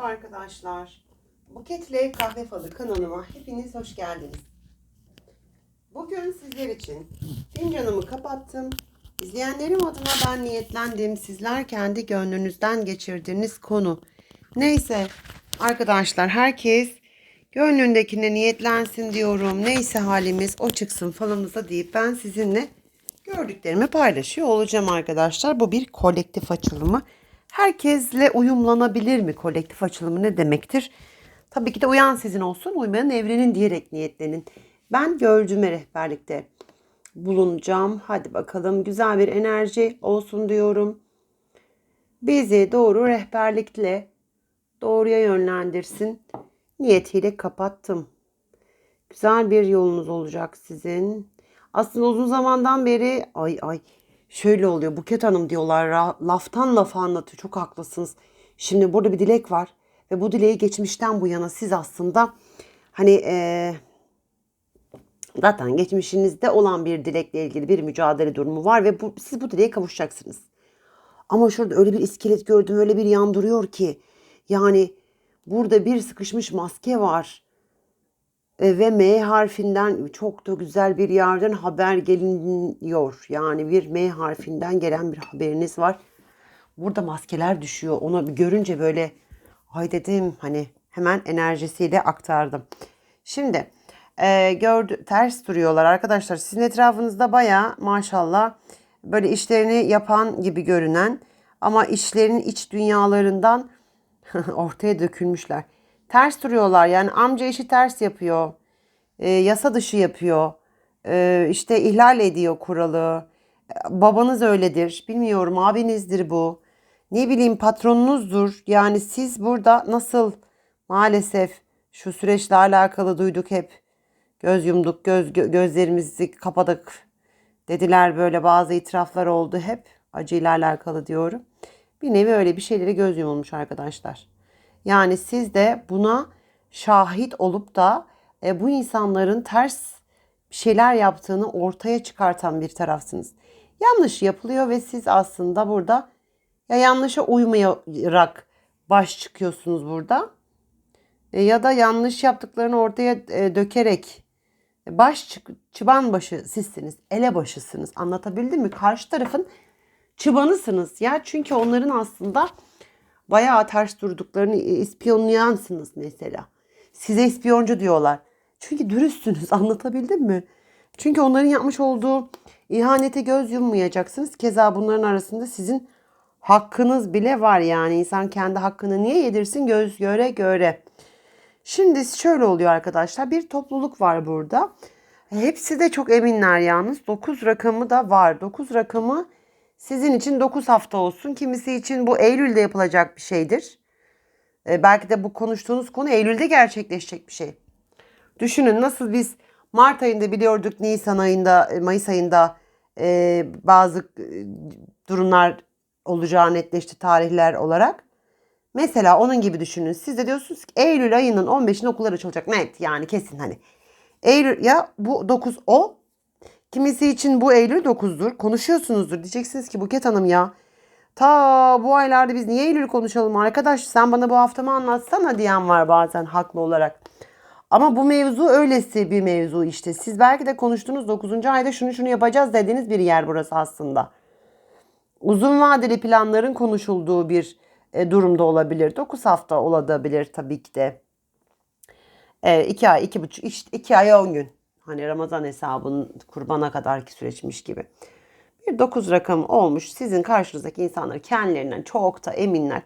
Merhaba arkadaşlar. Buketle Kahve Falı kanalıma hepiniz hoş geldiniz. Bugün sizler için fincanımı kapattım. İzleyenlerim adına ben niyetlendim. Sizler kendi gönlünüzden geçirdiğiniz konu. Neyse arkadaşlar herkes gönlündekine niyetlensin diyorum. Neyse halimiz o çıksın falımıza deyip ben sizinle gördüklerimi paylaşıyor olacağım arkadaşlar. Bu bir kolektif açılımı. Herkesle uyumlanabilir mi? Kolektif açılımı ne demektir? Tabii ki de uyan sizin olsun, uymayan evrenin diyerek niyetlenin. Ben gördüğüme rehberlikte bulunacağım. Hadi bakalım güzel bir enerji olsun diyorum. Bizi doğru rehberlikle doğruya yönlendirsin. Niyetiyle kapattım. Güzel bir yolunuz olacak sizin. Aslında uzun zamandan beri ay ay şöyle oluyor Buket Hanım diyorlar laftan lafa anlatıyor çok haklısınız. Şimdi burada bir dilek var ve bu dileği geçmişten bu yana siz aslında hani eee, zaten geçmişinizde olan bir dilekle ilgili bir mücadele durumu var ve bu, siz bu dileğe kavuşacaksınız. Ama şurada öyle bir iskelet gördüm öyle bir yan duruyor ki yani burada bir sıkışmış maske var. E, ve M harfinden çok da güzel bir yerden haber geliniyor. Yani bir M harfinden gelen bir haberiniz var. Burada maskeler düşüyor. Onu görünce böyle ay dedim hani hemen enerjisiyle aktardım. Şimdi e, gördü ters duruyorlar arkadaşlar. Sizin etrafınızda baya maşallah böyle işlerini yapan gibi görünen ama işlerin iç dünyalarından ortaya dökülmüşler. Ters duruyorlar yani amca işi ters yapıyor. E, yasa dışı yapıyor. E, işte ihlal ediyor kuralı. Babanız öyledir. Bilmiyorum abinizdir bu. Ne bileyim patronunuzdur. Yani siz burada nasıl maalesef şu süreçle alakalı duyduk hep. Göz yumduk, göz gö- gözlerimizi kapadık dediler böyle bazı itiraflar oldu hep. Acıyla alakalı diyorum. Bir nevi öyle bir şeylere göz yumulmuş arkadaşlar. Yani siz de buna şahit olup da e, bu insanların ters şeyler yaptığını ortaya çıkartan bir tarafsınız. Yanlış yapılıyor ve siz aslında burada ya yanlışa uymayarak baş çıkıyorsunuz burada e, ya da yanlış yaptıklarını ortaya e, dökerek baş çık, çıban başı sizsiniz, elebaşısınız. Anlatabildim mi? Karşı tarafın çıbanısınız ya çünkü onların aslında bayağı ters durduklarını ispiyonlayansınız mesela. Size ispiyoncu diyorlar. Çünkü dürüstsünüz anlatabildim mi? Çünkü onların yapmış olduğu ihanete göz yummayacaksınız. Keza bunların arasında sizin hakkınız bile var yani. insan kendi hakkını niye yedirsin göz göre göre. Şimdi şöyle oluyor arkadaşlar. Bir topluluk var burada. Hepsi de çok eminler yalnız. 9 rakamı da var. 9 rakamı sizin için 9 hafta olsun. Kimisi için bu Eylül'de yapılacak bir şeydir. E, belki de bu konuştuğunuz konu Eylül'de gerçekleşecek bir şey. Düşünün nasıl biz Mart ayında biliyorduk Nisan ayında, e, Mayıs ayında e, bazı e, durumlar olacağı netleşti tarihler olarak. Mesela onun gibi düşünün. Siz de diyorsunuz ki Eylül ayının 15'inde okullar açılacak. Net yani kesin hani. Eylül ya bu 9 o. Kimisi için bu Eylül 9'dur. Konuşuyorsunuzdur. Diyeceksiniz ki Buket Hanım ya. Ta bu aylarda biz niye Eylül konuşalım arkadaş sen bana bu haftamı anlatsana diyen var bazen haklı olarak. Ama bu mevzu öylesi bir mevzu işte. Siz belki de konuştuğunuz 9. ayda şunu şunu yapacağız dediğiniz bir yer burası aslında. Uzun vadeli planların konuşulduğu bir e, durumda olabilir. 9 hafta olabilir tabii ki de. 2 ay, iki buçuk, işte 2 ay 10 gün. Hani Ramazan hesabının kurbana kadarki süreçmiş gibi. Bir 9 rakamı olmuş. Sizin karşınızdaki insanlar kendilerinden çok da eminler.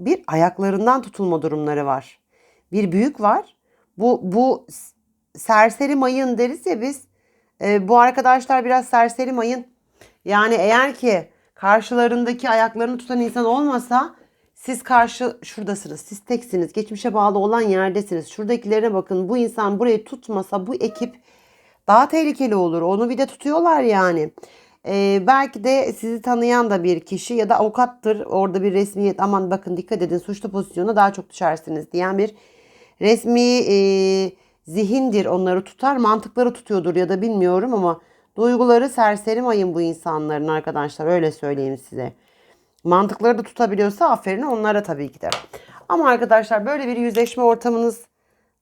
Bir ayaklarından tutulma durumları var. Bir büyük var. Bu bu serseri mayın deriz ya biz. E, bu arkadaşlar biraz serseri mayın. Yani eğer ki karşılarındaki ayaklarını tutan insan olmasa siz karşı şuradasınız. Siz teksiniz. Geçmişe bağlı olan yerdesiniz. Şuradakilere bakın. Bu insan burayı tutmasa bu ekip daha tehlikeli olur. Onu bir de tutuyorlar yani. Ee, belki de sizi tanıyan da bir kişi ya da avukattır. Orada bir resmiyet aman bakın dikkat edin suçlu pozisyona daha çok düşersiniz diyen bir resmi e, zihindir onları tutar. Mantıkları tutuyordur ya da bilmiyorum ama duyguları serseri mayın bu insanların arkadaşlar öyle söyleyeyim size. Mantıkları da tutabiliyorsa aferin onlara tabii ki de. Ama arkadaşlar böyle bir yüzleşme ortamınız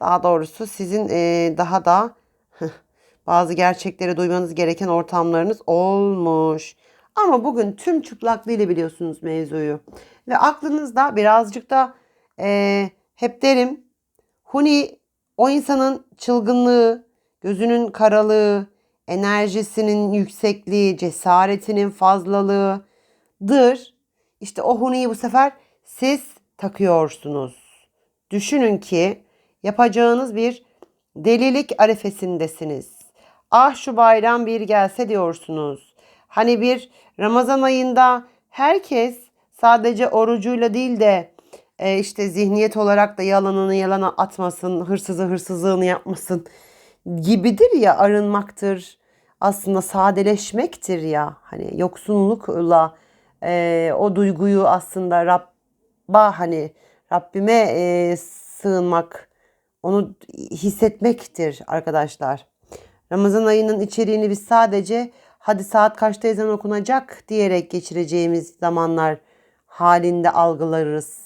daha doğrusu sizin e, daha da bazı gerçekleri duymanız gereken ortamlarınız olmuş. Ama bugün tüm çıplaklığıyla biliyorsunuz mevzuyu. Ve aklınızda birazcık da e, hep derim Huni o insanın çılgınlığı, gözünün karalığı, enerjisinin yüksekliği, cesaretinin fazlalığıdır. İşte o Huni'yi bu sefer siz takıyorsunuz. Düşünün ki yapacağınız bir delilik arifesindesiniz. Ah şu bayram bir gelse diyorsunuz. Hani bir Ramazan ayında herkes sadece orucuyla değil de e, işte zihniyet olarak da yalanını yalana atmasın, hırsızı hırsızlığını yapmasın gibidir ya arınmaktır. Aslında sadeleşmektir ya. Hani yoksunlukla e, o duyguyu aslında Rabba hani Rabbime e, sığınmak, onu hissetmektir arkadaşlar. Ramazan ayının içeriğini biz sadece hadi saat kaçta ezan okunacak diyerek geçireceğimiz zamanlar halinde algılarız.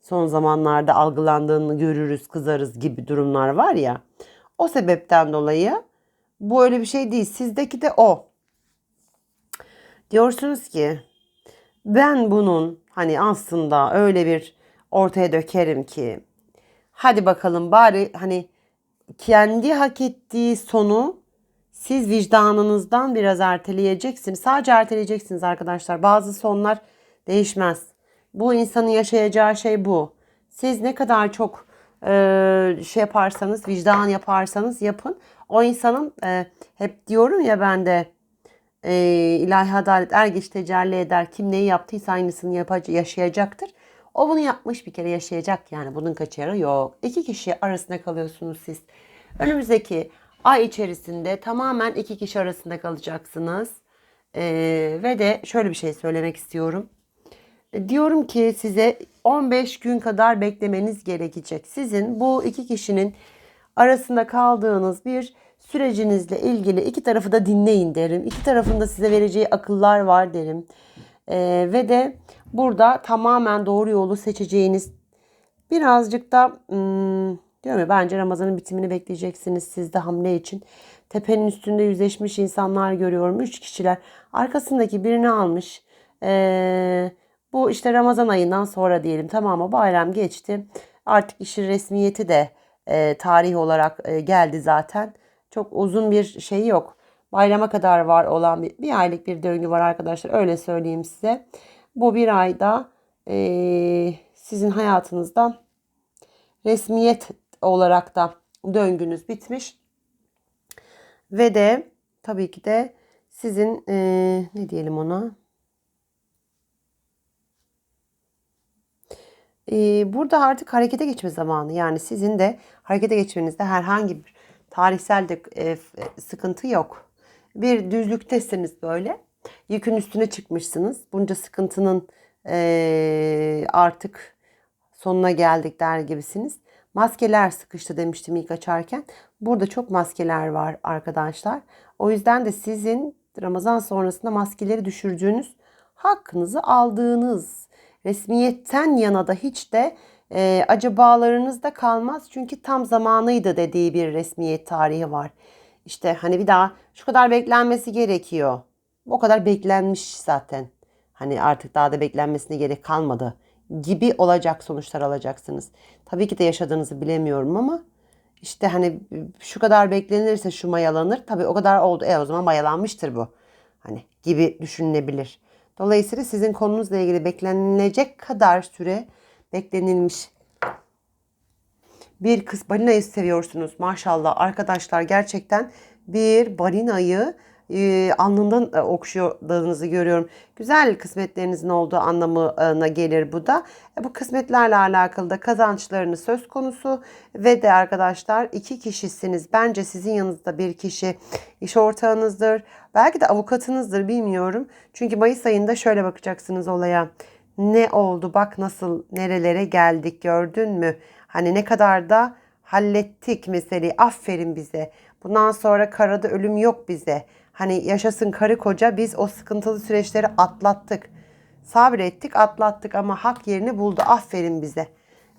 Son zamanlarda algılandığını görürüz, kızarız gibi durumlar var ya. O sebepten dolayı bu öyle bir şey değil. Sizdeki de o. Diyorsunuz ki ben bunun hani aslında öyle bir ortaya dökerim ki hadi bakalım bari hani kendi hak ettiği sonu siz vicdanınızdan biraz erteleyeceksiniz. Sadece erteleyeceksiniz arkadaşlar. Bazı sonlar değişmez. Bu insanın yaşayacağı şey bu. Siz ne kadar çok e, şey yaparsanız, vicdan yaparsanız yapın. O insanın e, hep diyorum ya ben de e, ilahi adalet er geç tecelli eder. Kim neyi yaptıysa aynısını yapacak, yaşayacaktır. O bunu yapmış bir kere yaşayacak yani bunun kaçarı yok. İki kişi arasında kalıyorsunuz siz. Önümüzdeki ay içerisinde tamamen iki kişi arasında kalacaksınız. Ee, ve de şöyle bir şey söylemek istiyorum. E, diyorum ki size 15 gün kadar beklemeniz gerekecek. Sizin bu iki kişinin arasında kaldığınız bir sürecinizle ilgili iki tarafı da dinleyin derim. İki tarafın da size vereceği akıllar var derim. Ee, ve de burada tamamen doğru yolu seçeceğiniz birazcık da hmm, diyorum ya bence Ramazan'ın bitimini bekleyeceksiniz siz de hamle için. Tepenin üstünde yüzleşmiş insanlar görüyorum. Üç kişiler arkasındaki birini almış. Ee, bu işte Ramazan ayından sonra diyelim tamam mı bayram geçti. Artık işin resmiyeti de e, tarih olarak e, geldi zaten. Çok uzun bir şey yok. Bayrama kadar var olan bir, bir aylık bir döngü var arkadaşlar. Öyle söyleyeyim size. Bu bir ayda e, sizin hayatınızda resmiyet olarak da döngünüz bitmiş. Ve de tabii ki de sizin e, ne diyelim ona burada artık harekete geçme zamanı. Yani sizin de harekete geçmenizde herhangi bir tarihsel de e, sıkıntı yok. Bir düzlüktesiniz böyle. Yükün üstüne çıkmışsınız. Bunca sıkıntının e, artık sonuna geldik der gibisiniz. Maskeler sıkıştı demiştim ilk açarken. Burada çok maskeler var arkadaşlar. O yüzden de sizin Ramazan sonrasında maskeleri düşürdüğünüz, hakkınızı aldığınız, resmiyetten yana da hiç de e, acabalarınız da kalmaz. Çünkü tam zamanıydı dediği bir resmiyet tarihi var. İşte hani bir daha şu kadar beklenmesi gerekiyor. O kadar beklenmiş zaten. Hani artık daha da beklenmesine gerek kalmadı gibi olacak sonuçlar alacaksınız. Tabii ki de yaşadığınızı bilemiyorum ama işte hani şu kadar beklenirse şu mayalanır. Tabii o kadar oldu. E o zaman mayalanmıştır bu. Hani gibi düşünülebilir. Dolayısıyla sizin konunuzla ilgili beklenilecek kadar süre beklenilmiş. Bir kız balinayı seviyorsunuz maşallah arkadaşlar gerçekten bir balinayı e, alnından e, okşadığınızı görüyorum. Güzel kısmetlerinizin olduğu anlamına gelir bu da. E, bu kısmetlerle alakalı da kazançlarını söz konusu ve de arkadaşlar iki kişisiniz. Bence sizin yanınızda bir kişi iş ortağınızdır. Belki de avukatınızdır bilmiyorum. Çünkü Mayıs ayında şöyle bakacaksınız olaya. Ne oldu bak nasıl nerelere geldik gördün mü? Hani ne kadar da hallettik meseleyi aferin bize. Bundan sonra karada ölüm yok bize. Hani yaşasın karı koca biz o sıkıntılı süreçleri atlattık. Sabrettik atlattık ama hak yerini buldu. Aferin bize.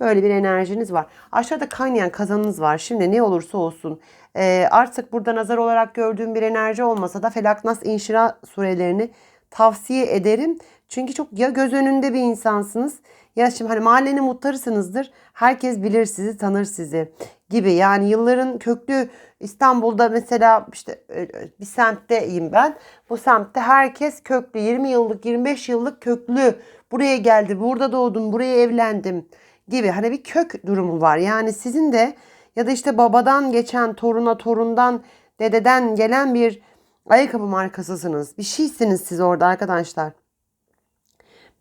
Böyle bir enerjiniz var. Aşağıda kaynayan kazanınız var. Şimdi ne olursa olsun. e, artık burada nazar olarak gördüğüm bir enerji olmasa da Felak Nas İnşira surelerini tavsiye ederim. Çünkü çok ya göz önünde bir insansınız ya şimdi hani mahallenin muhtarısınızdır. Herkes bilir sizi, tanır sizi gibi. Yani yılların köklü İstanbul'da mesela işte e, bir semtteyim ben. Bu semtte herkes köklü. 20 yıllık, 25 yıllık köklü. Buraya geldi, burada doğdum, buraya evlendim gibi. Hani bir kök durumu var. Yani sizin de ya da işte babadan geçen toruna, torundan, dededen gelen bir ayakkabı markasısınız. Bir şeysiniz siz orada arkadaşlar.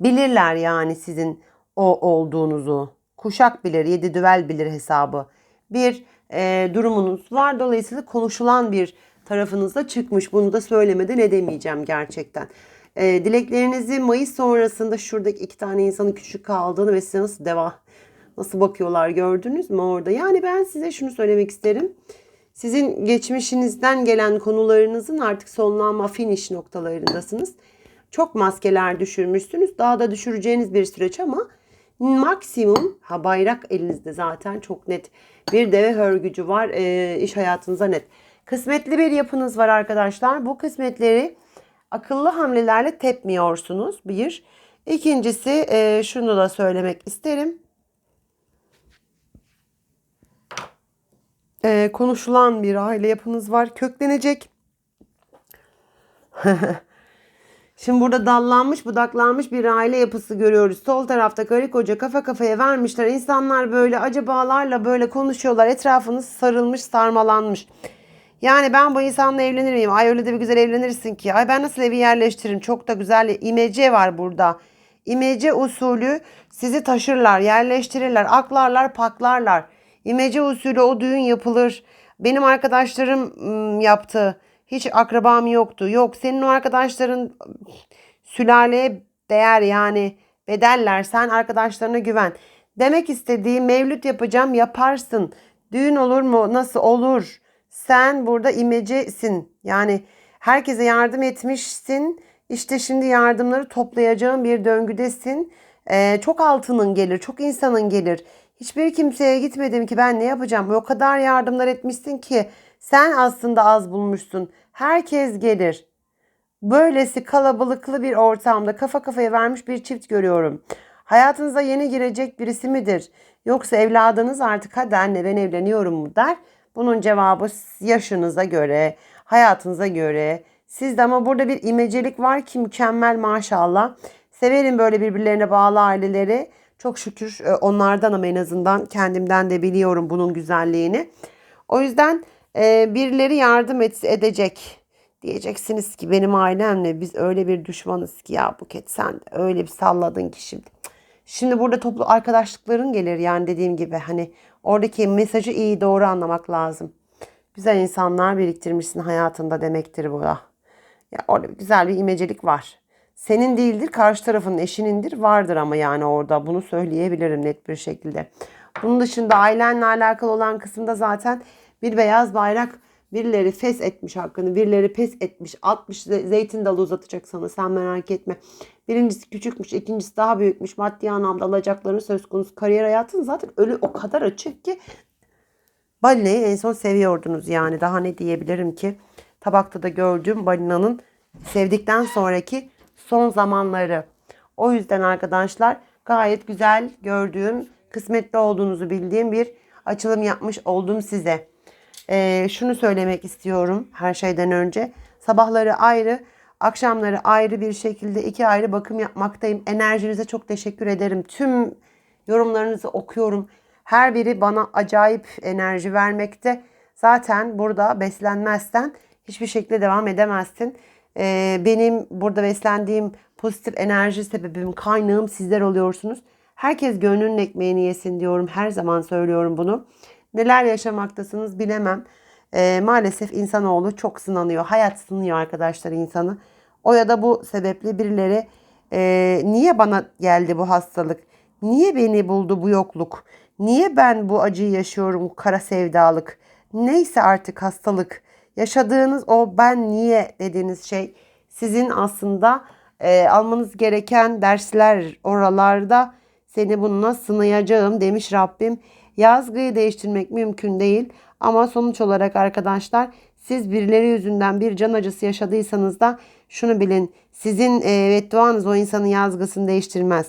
Bilirler yani sizin o olduğunuzu. Kuşak bilir, yedi düvel bilir hesabı. Bir e, durumunuz var. Dolayısıyla konuşulan bir tarafınızda çıkmış. Bunu da söylemeden edemeyeceğim gerçekten. E, dileklerinizi Mayıs sonrasında şuradaki iki tane insanın küçük kaldığını ve size nasıl devam nasıl bakıyorlar gördünüz mü orada? Yani ben size şunu söylemek isterim. Sizin geçmişinizden gelen konularınızın artık sonlanma finish noktalarındasınız. Çok maskeler düşürmüşsünüz. Daha da düşüreceğiniz bir süreç ama maksimum ha bayrak elinizde zaten çok net bir deve hörgücü var e, iş hayatınıza net. Kısmetli bir yapınız var arkadaşlar. Bu kısmetleri akıllı hamlelerle tepmiyorsunuz. Bir. İkincisi e, şunu da söylemek isterim. E, konuşulan bir aile yapınız var. Köklenecek. Şimdi burada dallanmış, budaklanmış bir aile yapısı görüyoruz. Sol tarafta karı koca kafa kafaya vermişler. İnsanlar böyle acabalarla böyle konuşuyorlar. Etrafınız sarılmış, sarmalanmış. Yani ben bu insanla evlenir miyim? Ay öyle de bir güzel evlenirsin ki. Ay ben nasıl evi yerleştiririm? Çok da güzel imece var burada. İmece usulü sizi taşırlar, yerleştirirler, aklarlar, paklarlar. İmece usulü o düğün yapılır. Benim arkadaşlarım ım, yaptı. Hiç akrabam yoktu. Yok senin o arkadaşların sülaleye değer yani bedeller. Sen arkadaşlarına güven. Demek istediği mevlüt yapacağım yaparsın. Düğün olur mu? Nasıl olur? Sen burada imecesin. Yani herkese yardım etmişsin. İşte şimdi yardımları toplayacağın bir döngüdesin. Ee, çok altının gelir, çok insanın gelir. Hiçbir kimseye gitmedim ki ben ne yapacağım? O kadar yardımlar etmişsin ki sen aslında az bulmuşsun. Herkes gelir. Böylesi kalabalıklı bir ortamda kafa kafaya vermiş bir çift görüyorum. Hayatınıza yeni girecek birisi midir? Yoksa evladınız artık hadi anne ben evleniyorum mu der. Bunun cevabı yaşınıza göre, hayatınıza göre. Sizde ama burada bir imecelik var ki mükemmel maşallah. Severim böyle birbirlerine bağlı aileleri. Çok şükür e, onlardan ama en azından kendimden de biliyorum bunun güzelliğini. O yüzden e, birileri yardım et, edecek. Diyeceksiniz ki benim ailemle biz öyle bir düşmanız ki ya Buket sen de öyle bir salladın ki şimdi. Şimdi burada toplu arkadaşlıkların gelir yani dediğim gibi hani oradaki mesajı iyi doğru anlamak lazım. Güzel insanlar biriktirmişsin hayatında demektir bu da. Ya orada güzel bir imecelik var. Senin değildir karşı tarafın eşinindir vardır ama yani orada bunu söyleyebilirim net bir şekilde. Bunun dışında ailenle alakalı olan kısımda zaten bir beyaz bayrak birileri fes etmiş hakkını, birileri pes etmiş, 60 zeytin dalı uzatacak sana sen merak etme. Birincisi küçükmüş, ikincisi daha büyükmüş. Maddi anlamda alacakların söz konusu. Kariyer hayatın zaten ölü o kadar açık ki balinayı en son seviyordunuz yani. Daha ne diyebilirim ki? Tabakta da gördüğüm balinanın sevdikten sonraki son zamanları. O yüzden arkadaşlar gayet güzel gördüğüm, kısmetli olduğunuzu bildiğim bir açılım yapmış oldum size. Ee, şunu söylemek istiyorum her şeyden önce. Sabahları ayrı, akşamları ayrı bir şekilde iki ayrı bakım yapmaktayım. Enerjinize çok teşekkür ederim. Tüm yorumlarınızı okuyorum. Her biri bana acayip enerji vermekte. Zaten burada beslenmezsen hiçbir şekilde devam edemezsin. Ee, benim burada beslendiğim pozitif enerji sebebim, kaynağım sizler oluyorsunuz. Herkes gönlünün ekmeğini yesin diyorum. Her zaman söylüyorum bunu. Neler yaşamaktasınız bilemem. Ee, maalesef insanoğlu çok sınanıyor. Hayat sınıyor arkadaşlar insanı. O ya da bu sebeple birileri e, niye bana geldi bu hastalık? Niye beni buldu bu yokluk? Niye ben bu acıyı yaşıyorum kara sevdalık? Neyse artık hastalık. Yaşadığınız o ben niye dediğiniz şey sizin aslında e, almanız gereken dersler oralarda Seni bununla sınayacağım demiş Rabbim. Yazgıyı değiştirmek mümkün değil. Ama sonuç olarak arkadaşlar siz birileri yüzünden bir can acısı yaşadıysanız da şunu bilin. Sizin e, bedduanız o insanın yazgısını değiştirmez.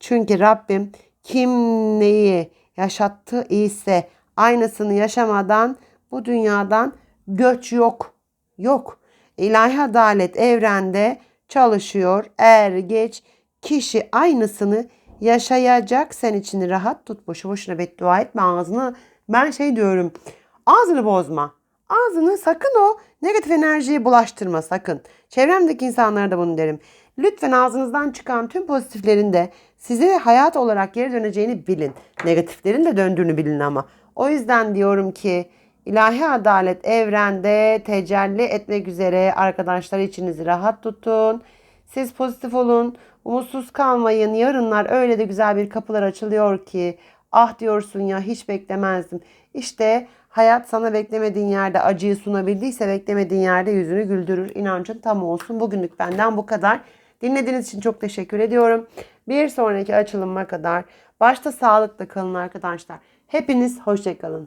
Çünkü Rabbim kim neyi yaşattı ise aynısını yaşamadan bu dünyadan göç yok. Yok. İlahi adalet evrende çalışıyor. Er geç kişi aynısını yaşayacak. Sen içini rahat tut. Boşu boşuna beddua etme ağzını. Ben şey diyorum. Ağzını bozma. Ağzını sakın o negatif enerjiyi bulaştırma sakın. Çevremdeki insanlara da bunu derim. Lütfen ağzınızdan çıkan tüm pozitiflerin de size hayat olarak geri döneceğini bilin. Negatiflerin de döndüğünü bilin ama. O yüzden diyorum ki ilahi adalet evrende tecelli etmek üzere arkadaşlar içinizi rahat tutun. Siz pozitif olun. Umutsuz kalmayın. Yarınlar öyle de güzel bir kapılar açılıyor ki ah diyorsun ya hiç beklemezdim. İşte hayat sana beklemediğin yerde acıyı sunabildiyse beklemediğin yerde yüzünü güldürür. İnancın tam olsun. Bugünlük benden bu kadar. Dinlediğiniz için çok teşekkür ediyorum. Bir sonraki açılıma kadar başta sağlıkla kalın arkadaşlar. Hepiniz hoşçakalın.